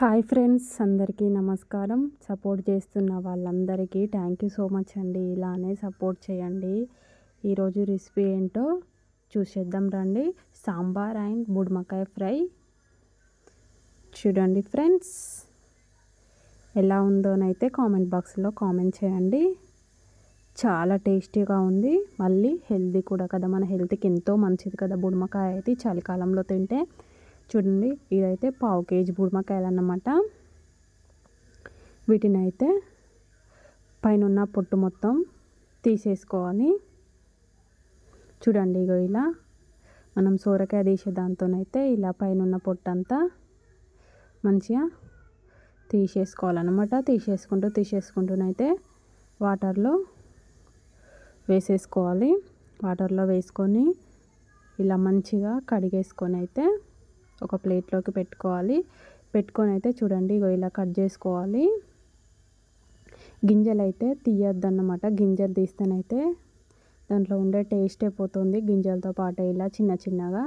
Hi friends అందరికీ నమస్కారం. Support చేస్తున్న వాళ్ళందరికీ థ్యాంక్ యూ సో మచ్ అండి. ఇలానే సపోర్ట్ చేయండి. ఈరోజు రెసిపీ ఏంటో చూసేద్దాం రండి. సాంబార్ అండ్ బుడమకాయ ఫ్రై. చూడండి ఫ్రెండ్స్ ఎలా ఉందోనైతే కామెంట్ బాక్స్లో కామెంట్ చేయండి. చాలా టేస్టీగా ఉంది. మళ్ళీ హెల్తీ కూడా కదా. మన హెల్త్కి ఎంతో మంచిది కదా. బుడమకాయ అయితే చలికాలంలో తింటే చూడండి ఇదైతే పావు కేజీ బూడిమకాయలు అన్నమాట వీటిని అయితే పైన ఉన్న పొట్టు మొత్తం తీసేసుకోవాలి. చూడండి ఇగో ఇలా. మనం సోరకాయ తీసే దాంతోనైతే ఇలా పైన ఉన్న పొట్టు అంతా మంచిగా తీసేసుకోవాలన్నమాట. తీసేసుకుంటూ తీసేసుకుంటూనైతే వాటర్లో వేసేసుకోవాలి. వాటర్లో వేసుకొని ఇలా మంచిగా కడిగేసుకొని అయితే ఒక ప్లేట్లోకి పెట్టుకోవాలి. పెట్టుకొని అయితే చూడండి ఇగో ఇలా కట్ చేసుకోవాలి. గింజలు అయితే తీయొద్దన్నమాట. గింజలు తీస్తేనైతే దాంట్లో ఉండే టేస్టే పోతుంది. గింజలతో పాటు ఇలా చిన్న చిన్నగా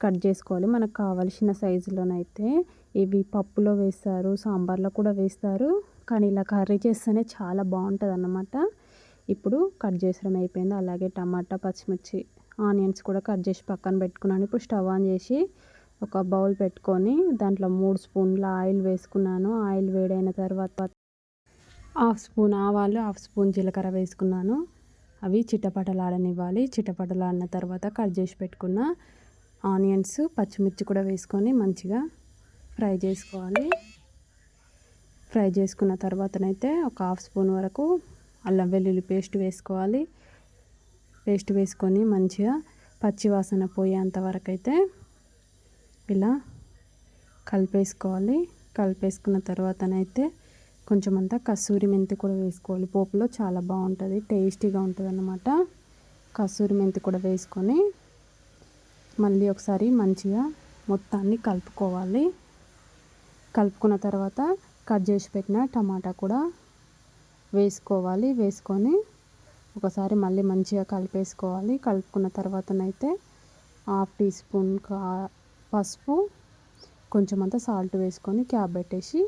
కట్ చేసుకోవాలి. మనకు కావలసిన సైజులోనైతే ఇవి పప్పులో వేస్తారు సాంబార్లో కూడా వేస్తారు. కానీ ఇలా కర్రీ చేస్తేనే చాలా బాగుంటుంది అన్నమాట ఇప్పుడు కట్ చేసడం అయిపోయింది. అలాగే టమాటా పచ్చిమిర్చి ఆనియన్స్ కూడా కట్ చేసి పక్కన పెట్టుకున్నాను. ఇప్పుడు స్టవ్ ఆన్ చేసి ఒక బౌల్ పెట్టుకొని దాంట్లో మూడు స్పూన్ల ఆయిల్ వేసుకున్నాను. ఆయిల్ వేడైన తర్వాత హాఫ్ స్పూన్ ఆవాలు హాఫ్ స్పూన్ జీలకర్ర వేసుకున్నాను. అవి చిట్టపటలాడనివ్వాలి చిట్టపటలాడిన తర్వాత కట్ చేసి పెట్టుకున్న ఆనియన్స్ పచ్చిమిర్చి కూడా వేసుకొని మంచిగా ఫ్రై చేసుకోవాలి. ఫ్రై చేసుకున్న తర్వాతనైతే ఒక హాఫ్ స్పూన్ వరకు అల్లం వెల్లుల్లి పేస్ట్ వేసుకోవాలి. పేస్ట్ వేసుకొని మంచిగా పచ్చివాసన పోయేంత వరకు అయితే ఇలా కలిపేసుకోవాలి. కలిపేసుకున్న తర్వాతనైతే కొంచెం అంతా కస్తూరి మెంతి కూడా వేసుకోవాలి. పోపులో చాలా బాగుంటుంది టేస్టీగా ఉంటుంది అన్నమాట కస్తూరి మెంతి కూడా వేసుకొని మళ్ళీ ఒకసారి మంచిగా మొత్తాన్ని కలుపుకోవాలి. కలుపుకున్న తర్వాత కట్ చేసి పెట్టిన టమాటా కూడా వేసుకోవాలి. వేసుకొని ఒకసారి మళ్ళీ మంచిగా కలిపేసుకోవాలి. కలుపుకున్న తర్వాతనైతే హాఫ్ టీ స్పూన్ కా పసుపు కొంచెం అంతా సాల్ట్ వేసుకొని క్యాప్ పెట్టేసి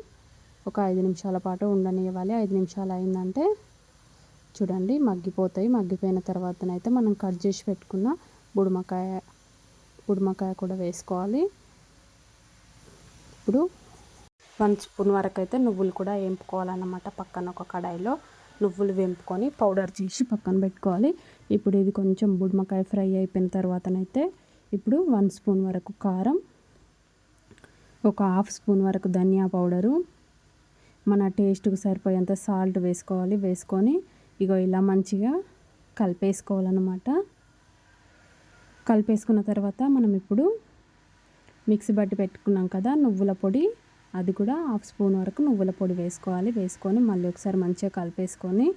ఒక ఐదు నిమిషాల పాటు ఉండనివ్వాలి. ఐదు నిమిషాలు అయిందంటే చూడండి మగ్గిపోతాయి. మగ్గిపోయిన తర్వాతనైతే మనం కట్ చేసి పెట్టుకున్న బుడుమకాయ బుడుమకాయ కూడా వేసుకోవాలి. ఇప్పుడు వన్ స్పూన్ వరకు అయితే నువ్వులు కూడా వేంపుకోవాలన్నమాట పక్కన ఒక కడాయిలో. నువ్వులు వేంపుకొని పౌడర్ చేసి పక్కన పెట్టుకోవాలి. ఇప్పుడు ఇది కొంచెం బుడుమకాయ ఫ్రై అయిపోయిన తర్వాతనైతే ఇప్పుడు వన్ స్పూన్ వరకు కారం ఒక హాఫ్ స్పూన్ వరకు ధనియా పౌడరు. మన టేస్ట్కి సరిపోయేంత సాల్ట్ వేసుకోవాలి. వేసుకొని ఇగో ఇలా మంచిగా కలిపేసుకోవాలన్నమాట. కలిపేసుకున్న తర్వాత మనం ఇప్పుడు మిక్సీ బట్టి పెట్టుకున్నాం కదా నువ్వుల పొడి. అది కూడా హాఫ్ స్పూన్ వరకు నువ్వుల పొడి వేసుకోవాలి. వేసుకొని మళ్ళీ ఒకసారి మంచిగా కలిపేసుకొని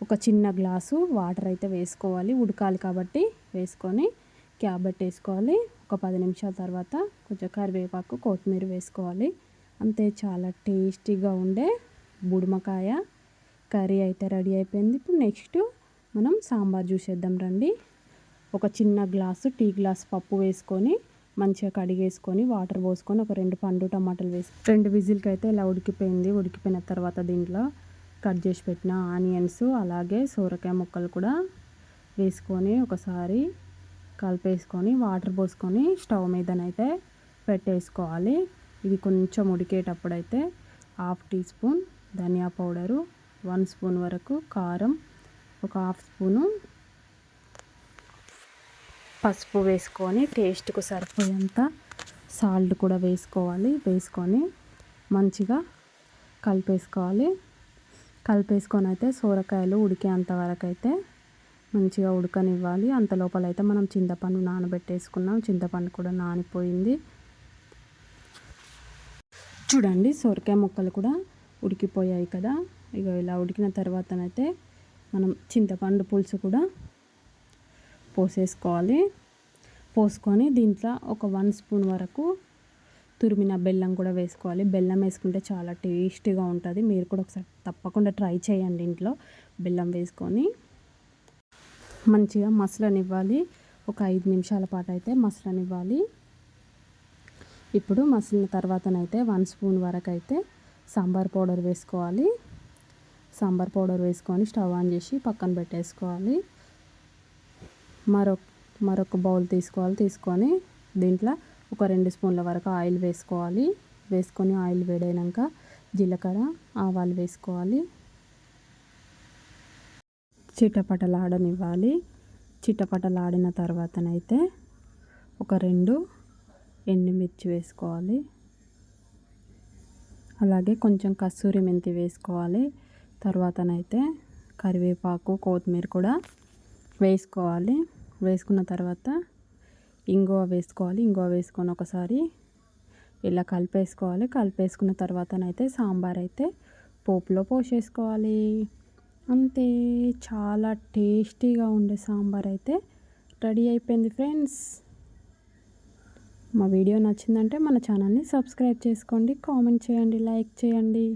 ఒక చిన్న గ్లాసు వాటర్ అయితే వేసుకోవాలి. ఉడకాలి కాబట్టి వేసుకొని క్యాబ్ వేసుకోవాలి ఒక పది నిమిషాల తర్వాత కొంచెం కరివేపాకు కొత్తిమీర వేసుకోవాలి. అంతే చాలా టేస్టీగా ఉండే బుడుమకాయ కర్రీ అయితే రెడీ అయిపోయింది. ఇప్పుడు నెక్స్ట్ మనం సాంబార్ చూసేద్దాం రండి. ఒక చిన్న గ్లాసు టీ గ్లాస్ పప్పు వేసుకొని మంచిగా కడిగేసుకొని వాటర్ పోసుకొని ఒక రెండు పండు టమాటాలు వేసి రెండు విజిల్కి అయితే ఇలా ఉడికిపోయింది. ఉడికిపోయిన తర్వాత దీంట్లో కట్ చేసి పెట్టిన ఆనియన్స్ అలాగే సోరకాయ ముక్కలు కూడా వేసుకొని ఒకసారి కలిపేసుకొని వాటర్ పోసుకొని స్టవ్ మీదనైతే పెట్టేసుకోవాలి. ఇది కొంచెం ఉడికేటప్పుడు అయితే హాఫ్ టీ స్పూన్ ధనియా పౌడరు వన్ స్పూన్ వరకు కారం ఒక హాఫ్ స్పూను పసుపు వేసుకొని టేస్ట్కు సరిపోయేంత సాల్ట్ కూడా వేసుకోవాలి. వేసుకొని మంచిగా కలిపేసుకోవాలి. కలిపేసుకొని అయితే సోరకాయలు ఉడికేంత వరకు అయితే మంచిగా ఉడకనివ్వాలి. అంత లోపల అయితే మనం చింతపండు నానబెట్టేసుకున్నాం. చింతపండు కూడా నానిపోయింది. చూడండి సొరకాయ ముక్కలు కూడా ఉడికిపోయాయి కదా. ఇక ఇలా ఉడికిన తర్వాతనైతే మనం చింతపండు పులుసు కూడా పోసేసుకోవాలి. పోసుకొని దీంట్లో ఒక వన్ స్పూన్ వరకు తురిమిన బెల్లం కూడా వేసుకోవాలి. బెల్లం వేసుకుంటే చాలా టేస్టీగా ఉంటుంది. మీరు కూడా ఒకసారి తప్పకుండా ట్రై చేయండి ఇంట్లో బెల్లం వేసుకొని. మంచిగా మసలనివ్వాలి. ఒక ఐదు నిమిషాల పాటు అయితే మసలనివ్వాలి. ఇప్పుడు మసిలిన తర్వాతనైతే వన్ స్పూన్ వరకు అయితే సాంబార్ పౌడర్ వేసుకోవాలి. సాంబార్ పౌడర్ వేసుకొని స్టవ్ ఆన్ చేసి పక్కన పెట్టేసుకోవాలి. మరొక మరొక బౌల్ తీసుకోవాలి. తీసుకొని దీంట్లో ఒక రెండు స్పూన్ల వరకు ఆయిల్ వేసుకోవాలి. వేసుకొని ఆయిల్ వేడైనాక జీలకర్ర ఆవాలు వేసుకోవాలి. చిటపటలాడనివ్వాలి. చిటపటలాడిన తర్వాతనైతే ఒక రెండు ఎండుమిర్చి వేసుకోవాలి. అలాగే కొంచెం కస్తూరి మెంతి వేసుకోవాలి. తర్వాతనైతే కరివేపాకు కొత్తిమీర కూడా వేసుకోవాలి. వేసుకున్న తర్వాత ఇంగువ వేసుకోవాలి. ఇంగువ వేసుకొని ఒకసారి ఇలా కలిపేసుకోవాలి. కలిపేసుకున్న తర్వాతనైతే సాంబార్ అయితే పోపులో పోసేసుకోవాలి. అంతే చాలా టేస్టీగా ఉండే సాంబార్ అయితే రెడీ అయిపోయింది ఫ్రెండ్స్. మా వీడియో నచ్చిందంటే మన ఛానల్ని సబ్స్క్రైబ్ చేసుకోండి కామెంట్ చేయండి లైక్ చేయండి.